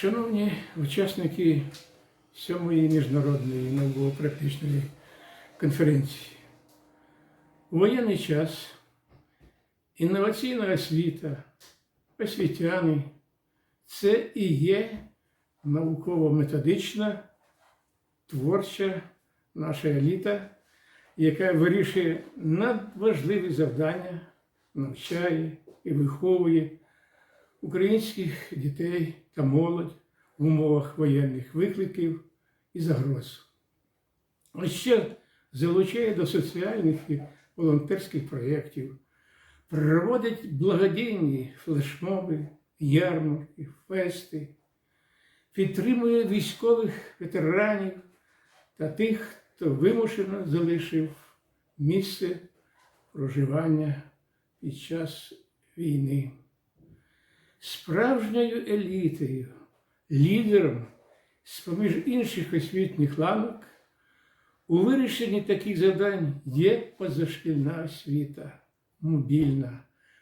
Шановні учасники сьомої міжнародної науково-практичної конференції, у воєнний час інноваційна освіта, освітяни це і є науково-методична, творча наша еліта, яка вирішує надважливі завдання, навчає і виховує українських дітей та молодь в умовах воєнних викликів і загроз. А ще залучає до соціальних і волонтерських проєктів, проводить благодійні флешмоби, ярмарки, фести, підтримує військових ветеранів та тих, хто вимушено залишив місце проживання під час війни справжньою елітою, лідером з-поміж інших освітніх ланок у вирішенні таких завдань є позашкільна освіта, мобільна,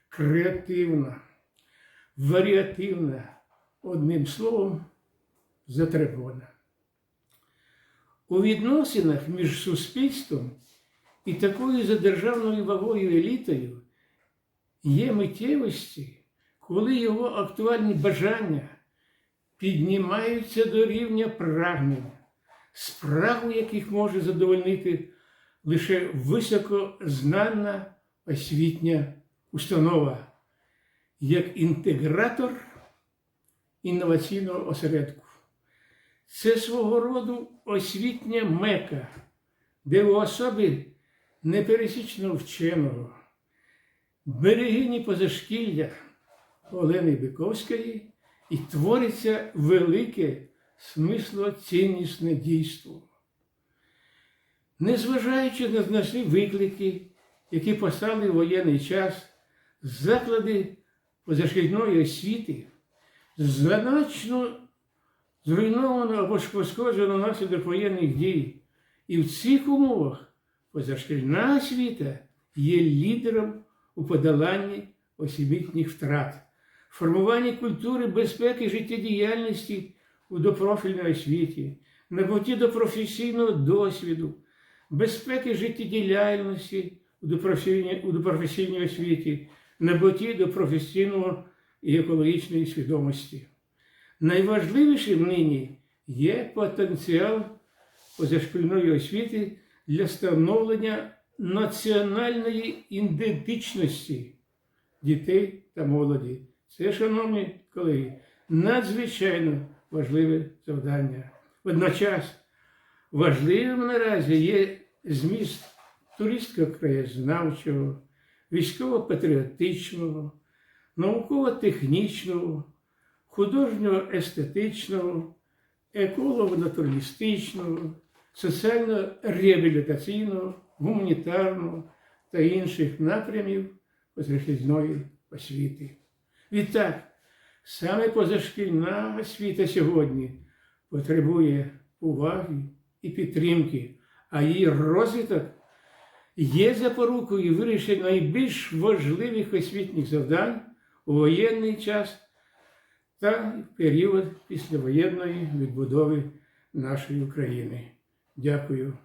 креативна, варіативна, одним словом, затребувана. У відносинах між суспільством і такою задержавною вагою елітою є миттєвості, коли його актуальні бажання піднімаються до рівня прагнення, спрагу яких може задовольнити лише високознана освітня установа як інтегратор інноваційного осередку. Це свого роду освітня мека, де у особі непересічного вченого, берегині позашкілля Олени Биковської і твориться велике смислоціннісне дійство. Незважаючи на значні виклики, які постали в воєнний час, заклади позашкільної освіти значно зруйновано або ж пошкоджено внаслідок воєнних дій. І в цих умовах позашкільна освіта є лідером у подоланні освітніх втрат, формуванні культури безпеки життєдіяльності у допрофільній освіті, набутті до професійного досвіду, безпеки життєдіяльності у допрофесійній, у допрофесійній освіті, набутті до професійного і екологічної свідомості. Найважливішим нині є потенціал позашкільної освіти для становлення національної ідентичності дітей та молоді. Це, шановні колеги, надзвичайно важливе завдання. Водночас важливим наразі є зміст туристсько-краєзнавчого, військово-патріотичного, науково-технічного, художньо-естетичного, еколого-натуралістичного, соціально-реабілітаційного, гуманітарного та інших напрямів позашкільної освіти. Відтак, саме позашкільна освіта сьогодні потребує уваги і підтримки, а її розвиток є запорукою вирішення найбільш важливих освітніх завдань у воєнний час та період післявоєнної відбудови нашої України. Дякую.